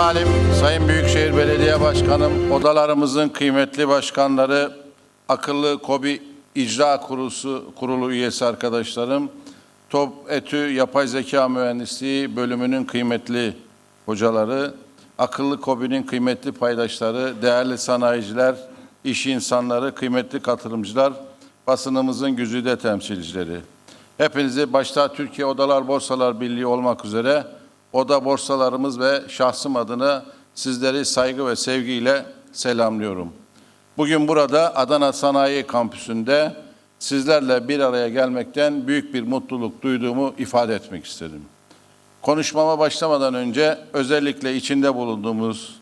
Valim, Sayın Büyükşehir Belediye Başkanım, odalarımızın kıymetli başkanları, akıllı KOBİ İcra Kurulu, kurulu üyesi arkadaşlarım, Top Etü Yapay Zeka Mühendisliği bölümünün kıymetli hocaları, akıllı KOBİ'nin kıymetli paydaşları, değerli sanayiciler, iş insanları, kıymetli katılımcılar, basınımızın güzide temsilcileri. Hepinizi başta Türkiye Odalar Borsalar Birliği olmak üzere oda borsalarımız ve şahsım adına sizleri saygı ve sevgiyle selamlıyorum. Bugün burada Adana Sanayi Kampüsü'nde sizlerle bir araya gelmekten büyük bir mutluluk duyduğumu ifade etmek istedim. Konuşmama başlamadan önce özellikle içinde bulunduğumuz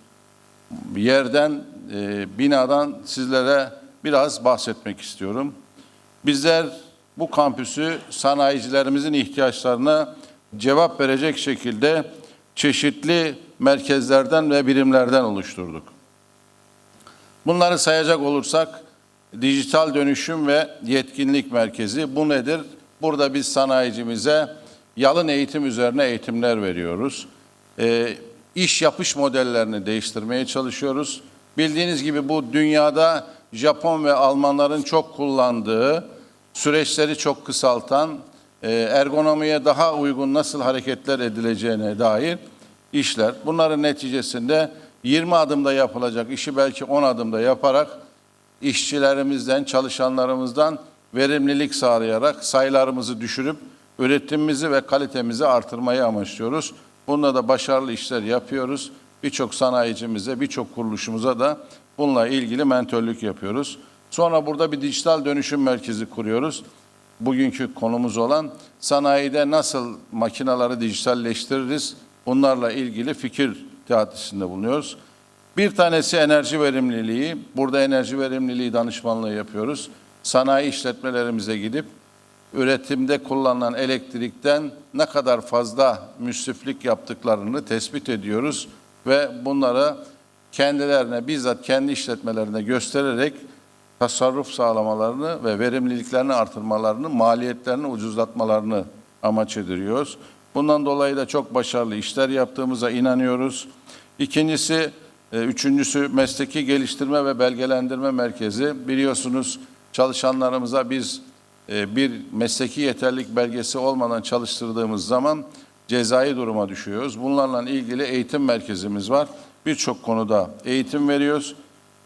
yerden, e, binadan sizlere biraz bahsetmek istiyorum. Bizler bu kampüsü sanayicilerimizin ihtiyaçlarına cevap verecek şekilde çeşitli merkezlerden ve birimlerden oluşturduk. Bunları sayacak olursak dijital dönüşüm ve yetkinlik merkezi bu nedir? Burada biz sanayicimize yalın eğitim üzerine eğitimler veriyoruz. Ee, iş yapış modellerini değiştirmeye çalışıyoruz. Bildiğiniz gibi bu dünyada Japon ve Almanların çok kullandığı süreçleri çok kısaltan, e, ergonomiye daha uygun nasıl hareketler edileceğine dair işler. Bunların neticesinde 20 adımda yapılacak işi belki 10 adımda yaparak işçilerimizden, çalışanlarımızdan verimlilik sağlayarak sayılarımızı düşürüp üretimimizi ve kalitemizi artırmayı amaçlıyoruz. Bununla da başarılı işler yapıyoruz. Birçok sanayicimize, birçok kuruluşumuza da bununla ilgili mentörlük yapıyoruz. Sonra burada bir dijital dönüşüm merkezi kuruyoruz. Bugünkü konumuz olan sanayide nasıl makinaları dijitalleştiririz? Bunlarla ilgili fikir teatisinde bulunuyoruz. Bir tanesi enerji verimliliği. Burada enerji verimliliği danışmanlığı yapıyoruz. Sanayi işletmelerimize gidip üretimde kullanılan elektrikten ne kadar fazla müsriflik yaptıklarını tespit ediyoruz ve bunları kendilerine bizzat kendi işletmelerine göstererek tasarruf sağlamalarını ve verimliliklerini artırmalarını, maliyetlerini ucuzlatmalarını amaç ediyoruz. Bundan dolayı da çok başarılı işler yaptığımıza inanıyoruz. İkincisi, e, üçüncüsü mesleki geliştirme ve belgelendirme merkezi. Biliyorsunuz çalışanlarımıza biz e, bir mesleki yeterlik belgesi olmadan çalıştırdığımız zaman cezai duruma düşüyoruz. Bunlarla ilgili eğitim merkezimiz var. Birçok konuda eğitim veriyoruz.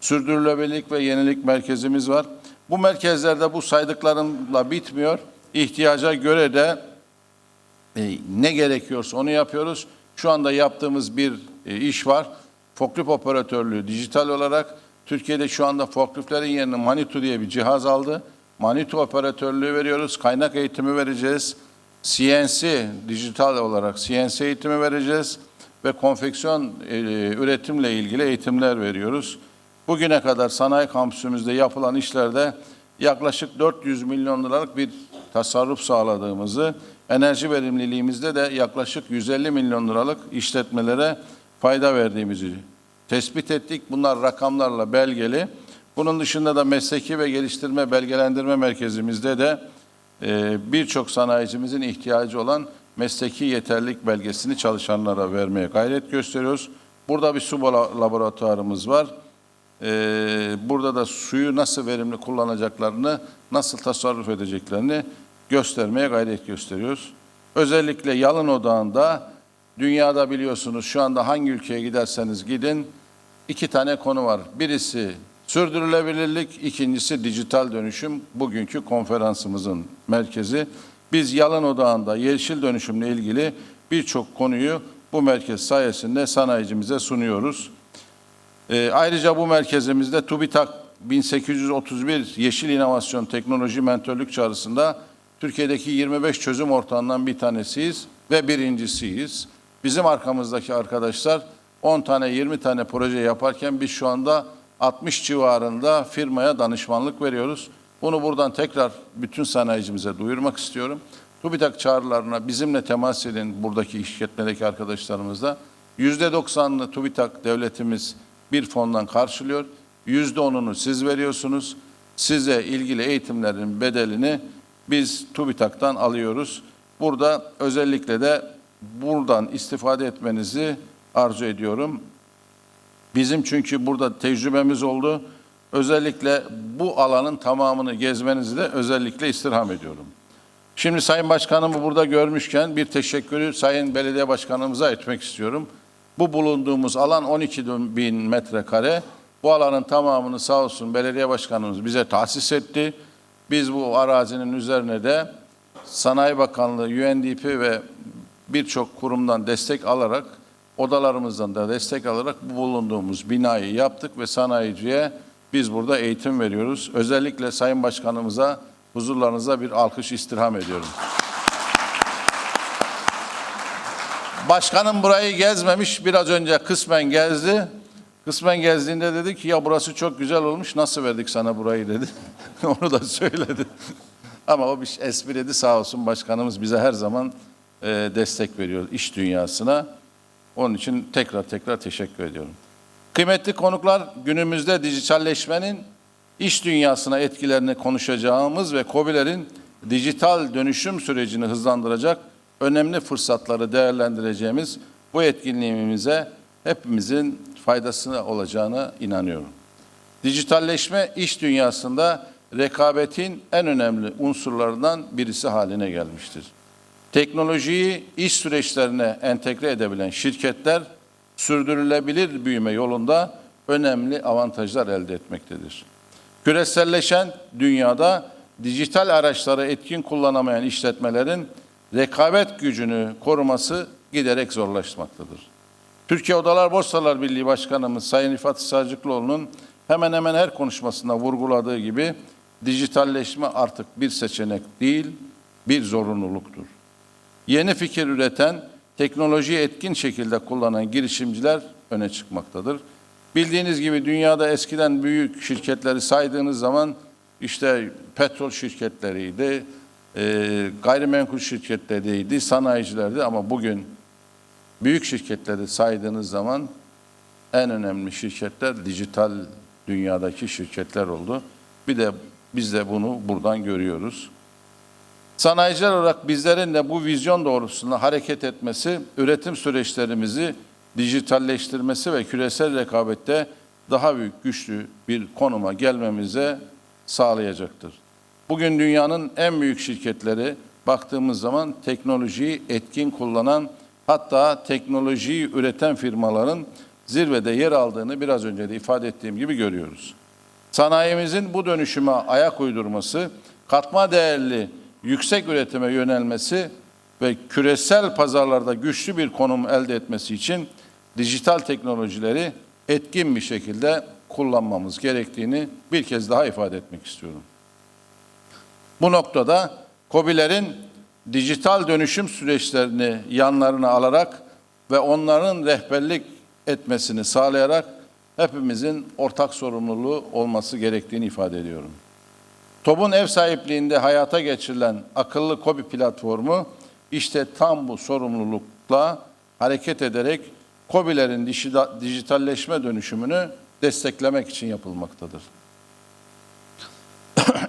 Sürdürülebilirlik ve yenilik merkezimiz var. Bu merkezlerde bu saydıklarımla bitmiyor. İhtiyaca göre de e, ne gerekiyorsa onu yapıyoruz. Şu anda yaptığımız bir e, iş var. Forklift operatörlüğü dijital olarak Türkiye'de şu anda forkliftlerin yerine Manitou diye bir cihaz aldı. Manitou operatörlüğü veriyoruz. Kaynak eğitimi vereceğiz. CNC dijital olarak CNC eğitimi vereceğiz ve konfeksiyon e, üretimle ilgili eğitimler veriyoruz. Bugüne kadar sanayi kampüsümüzde yapılan işlerde yaklaşık 400 milyon liralık bir tasarruf sağladığımızı, enerji verimliliğimizde de yaklaşık 150 milyon liralık işletmelere fayda verdiğimizi tespit ettik. Bunlar rakamlarla belgeli. Bunun dışında da mesleki ve geliştirme belgelendirme merkezimizde de e, birçok sanayicimizin ihtiyacı olan mesleki yeterlik belgesini çalışanlara vermeye gayret gösteriyoruz. Burada bir su laboratuvarımız var. Ee, burada da suyu nasıl verimli kullanacaklarını, nasıl tasarruf edeceklerini göstermeye gayret gösteriyoruz. Özellikle yalın odağında dünyada biliyorsunuz şu anda hangi ülkeye giderseniz gidin iki tane konu var. Birisi sürdürülebilirlik, ikincisi dijital dönüşüm. Bugünkü konferansımızın merkezi. Biz yalın odağında yeşil dönüşümle ilgili birçok konuyu bu merkez sayesinde sanayicimize sunuyoruz. E, ayrıca bu merkezimizde TÜBİTAK 1831 Yeşil İnovasyon Teknoloji Mentörlük Çağrısı'nda Türkiye'deki 25 çözüm ortağından bir tanesiyiz ve birincisiyiz. Bizim arkamızdaki arkadaşlar 10 tane 20 tane proje yaparken biz şu anda 60 civarında firmaya danışmanlık veriyoruz. Bunu buradan tekrar bütün sanayicimize duyurmak istiyorum. TÜBİTAK çağrılarına bizimle temas edin buradaki işletmedeki arkadaşlarımızla. %90'ını TÜBİTAK devletimiz bir fondan karşılıyor. Yüzde onunu siz veriyorsunuz. Size ilgili eğitimlerin bedelini biz TÜBİTAK'tan alıyoruz. Burada özellikle de buradan istifade etmenizi arzu ediyorum. Bizim çünkü burada tecrübemiz oldu. Özellikle bu alanın tamamını gezmenizi de özellikle istirham ediyorum. Şimdi Sayın Başkanımı burada görmüşken bir teşekkürü Sayın Belediye Başkanımıza etmek istiyorum. Bu bulunduğumuz alan 12 bin metrekare. Bu alanın tamamını sağ olsun Belediye Başkanımız bize tahsis etti. Biz bu arazinin üzerine de Sanayi Bakanlığı, UNDP ve birçok kurumdan destek alarak, odalarımızdan da destek alarak bu bulunduğumuz binayı yaptık ve sanayiciye biz burada eğitim veriyoruz. Özellikle Sayın Başkanımıza huzurlarınıza bir alkış istirham ediyorum. Başkanım burayı gezmemiş, biraz önce kısmen gezdi. Kısmen gezdiğinde dedi ki ya burası çok güzel olmuş, nasıl verdik sana burayı dedi. Onu da söyledi. Ama o bir espriydi sağ olsun başkanımız bize her zaman e, destek veriyor iş dünyasına. Onun için tekrar tekrar teşekkür ediyorum. Kıymetli konuklar, günümüzde dijitalleşmenin iş dünyasına etkilerini konuşacağımız ve COBİ'lerin dijital dönüşüm sürecini hızlandıracak önemli fırsatları değerlendireceğimiz bu etkinliğimize hepimizin faydasına olacağına inanıyorum. Dijitalleşme iş dünyasında rekabetin en önemli unsurlarından birisi haline gelmiştir. Teknolojiyi iş süreçlerine entegre edebilen şirketler sürdürülebilir büyüme yolunda önemli avantajlar elde etmektedir. Küreselleşen dünyada dijital araçları etkin kullanamayan işletmelerin rekabet gücünü koruması giderek zorlaşmaktadır. Türkiye Odalar Borsalar Birliği Başkanımız Sayın Rifat Sarcıklıoğlu'nun hemen hemen her konuşmasında vurguladığı gibi dijitalleşme artık bir seçenek değil, bir zorunluluktur. Yeni fikir üreten, teknolojiyi etkin şekilde kullanan girişimciler öne çıkmaktadır. Bildiğiniz gibi dünyada eskiden büyük şirketleri saydığınız zaman işte petrol şirketleriydi, e, gayrimenkul şirketleriydi, sanayicilerdi ama bugün büyük şirketleri saydığınız zaman en önemli şirketler dijital dünyadaki şirketler oldu. Bir de biz de bunu buradan görüyoruz. Sanayiciler olarak bizlerin de bu vizyon doğrultusunda hareket etmesi, üretim süreçlerimizi dijitalleştirmesi ve küresel rekabette daha büyük güçlü bir konuma gelmemize sağlayacaktır. Bugün dünyanın en büyük şirketleri baktığımız zaman teknolojiyi etkin kullanan hatta teknolojiyi üreten firmaların zirvede yer aldığını biraz önce de ifade ettiğim gibi görüyoruz. Sanayimizin bu dönüşüme ayak uydurması, katma değerli yüksek üretime yönelmesi ve küresel pazarlarda güçlü bir konum elde etmesi için dijital teknolojileri etkin bir şekilde kullanmamız gerektiğini bir kez daha ifade etmek istiyorum. Bu noktada KOBİ'lerin dijital dönüşüm süreçlerini yanlarına alarak ve onların rehberlik etmesini sağlayarak hepimizin ortak sorumluluğu olması gerektiğini ifade ediyorum. TOB'un ev sahipliğinde hayata geçirilen akıllı KOBİ platformu işte tam bu sorumlulukla hareket ederek KOBİ'lerin dijitalleşme dönüşümünü desteklemek için yapılmaktadır.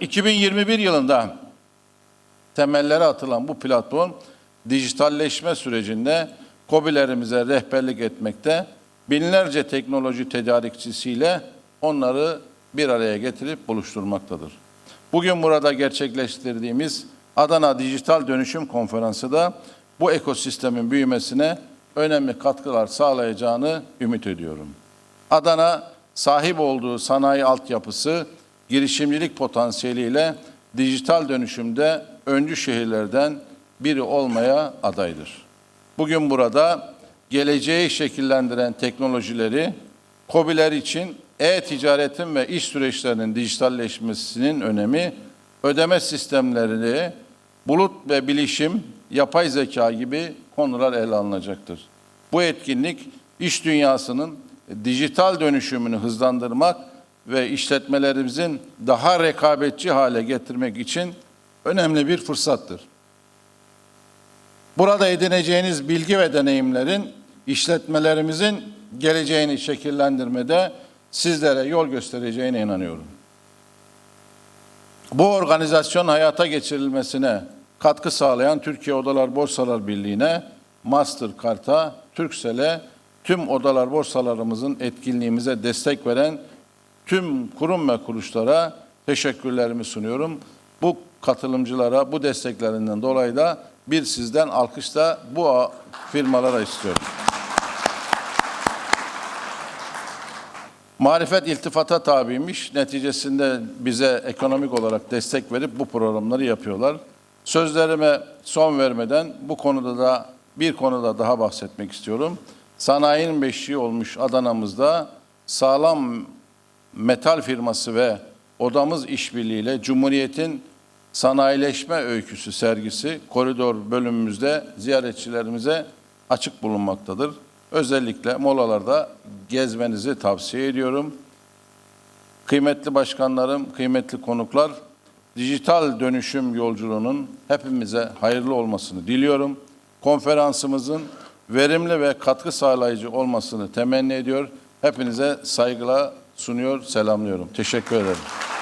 2021 yılında temelleri atılan bu platform dijitalleşme sürecinde KOBİ'lerimize rehberlik etmekte, binlerce teknoloji tedarikçisiyle onları bir araya getirip buluşturmaktadır. Bugün burada gerçekleştirdiğimiz Adana Dijital Dönüşüm Konferansı da bu ekosistemin büyümesine önemli katkılar sağlayacağını ümit ediyorum. Adana sahip olduğu sanayi altyapısı, girişimcilik potansiyeliyle dijital dönüşümde öncü şehirlerden biri olmaya adaydır. Bugün burada geleceği şekillendiren teknolojileri KOBİ'ler için e-ticaretin ve iş süreçlerinin dijitalleşmesinin önemi, ödeme sistemlerini, bulut ve bilişim, yapay zeka gibi konular ele alınacaktır. Bu etkinlik iş dünyasının dijital dönüşümünü hızlandırmak ve işletmelerimizin daha rekabetçi hale getirmek için önemli bir fırsattır. Burada edineceğiniz bilgi ve deneyimlerin işletmelerimizin geleceğini şekillendirmede sizlere yol göstereceğine inanıyorum. Bu organizasyon hayata geçirilmesine katkı sağlayan Türkiye Odalar Borsalar Birliği'ne, Mastercard'a, Turkcell'e tüm odalar borsalarımızın etkinliğimize destek veren tüm kurum ve kuruluşlara teşekkürlerimi sunuyorum. Bu katılımcılara bu desteklerinden dolayı da bir sizden alkış da bu firmalara istiyorum. Marifet iltifata tabiymiş. Neticesinde bize ekonomik olarak destek verip bu programları yapıyorlar. Sözlerime son vermeden bu konuda da bir konuda daha bahsetmek istiyorum. Sanayinin beşiği olmuş Adana'mızda sağlam metal firması ve odamız işbirliğiyle Cumhuriyet'in sanayileşme öyküsü sergisi koridor bölümümüzde ziyaretçilerimize açık bulunmaktadır. Özellikle molalarda gezmenizi tavsiye ediyorum. Kıymetli başkanlarım, kıymetli konuklar, dijital dönüşüm yolculuğunun hepimize hayırlı olmasını diliyorum. Konferansımızın verimli ve katkı sağlayıcı olmasını temenni ediyor. Hepinize saygılar sunuyor, selamlıyorum. Teşekkür ederim.